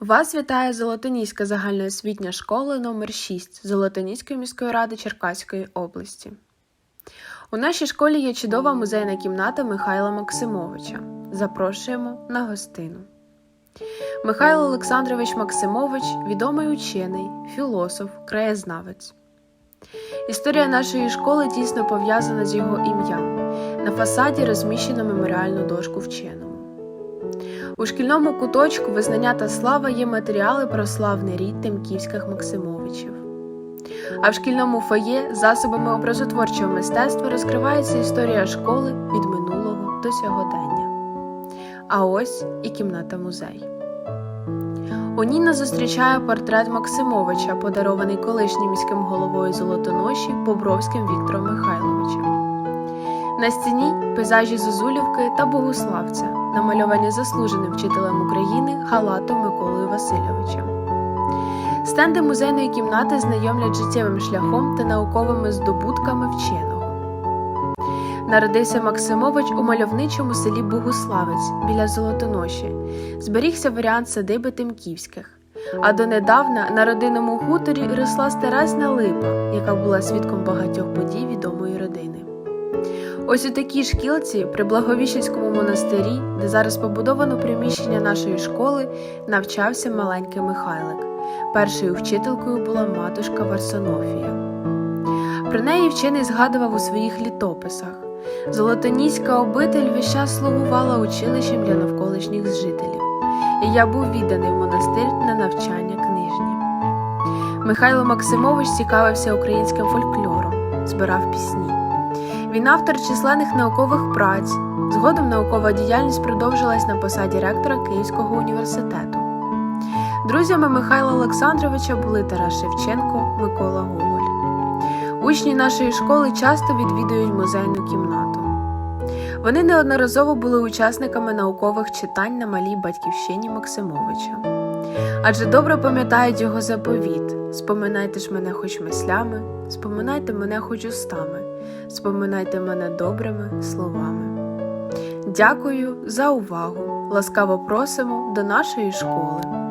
Вас вітає Золотоніська загальноосвітня школа номер 6 Золотоніської міської ради Черкаської області. У нашій школі є чудова музейна кімната Михайла Максимовича. Запрошуємо на гостину. Михайло Олександрович Максимович відомий учений, філософ, краєзнавець. Історія нашої школи тісно пов'язана з його ім'ям. На фасаді розміщено меморіальну дошку вченому. У шкільному куточку визнання та слава є матеріали про славний рід Тимківських Максимовичів. А в шкільному фоє засобами образотворчого мистецтва розкривається історія школи від минулого до сьогодення. А ось і кімната музей. У ній нас зустрічає портрет Максимовича, подарований колишнім міським головою Золотоноші Бобровським Віктором Михайловичем. На стіні пейзажі Зозулівки та Богуславця, намальовані заслуженим вчителем України Галатом Миколою Васильовичем. Стенди музейної кімнати знайомлять життєвим шляхом та науковими здобутками вченого. Народився Максимович у мальовничому селі Богуславець біля Золотоноші. Зберігся варіант садиби Тимківських. А донедавна на родинному хуторі росла старезна липа, яка була свідком багатьох подій відомої родини. Ось у такій шкілці при Благовіщенському монастирі, де зараз побудовано приміщення нашої школи, навчався маленький Михайлик. Першою вчителькою була матушка Варсонофія. Про неї вчений згадував у своїх літописах. Золотоніська обитель весь час слугувала училищем для навколишніх жителів, і я був відданий в монастир на навчання книжні. Михайло Максимович цікавився українським фольклором, збирав пісні. Він автор численних наукових праць. Згодом наукова діяльність продовжилась на посаді ректора Київського університету. Друзями Михайла Олександровича були Тарас Шевченко, Микола Гоголь. Учні нашої школи часто відвідують музейну кімнату. Вони неодноразово були учасниками наукових читань на малій батьківщині Максимовича. Адже добре пам'ятають його заповіт: споминайте ж мене хоч мислями, споминайте мене хоч устами, споминайте мене добрими словами. Дякую за увагу! Ласкаво просимо до нашої школи.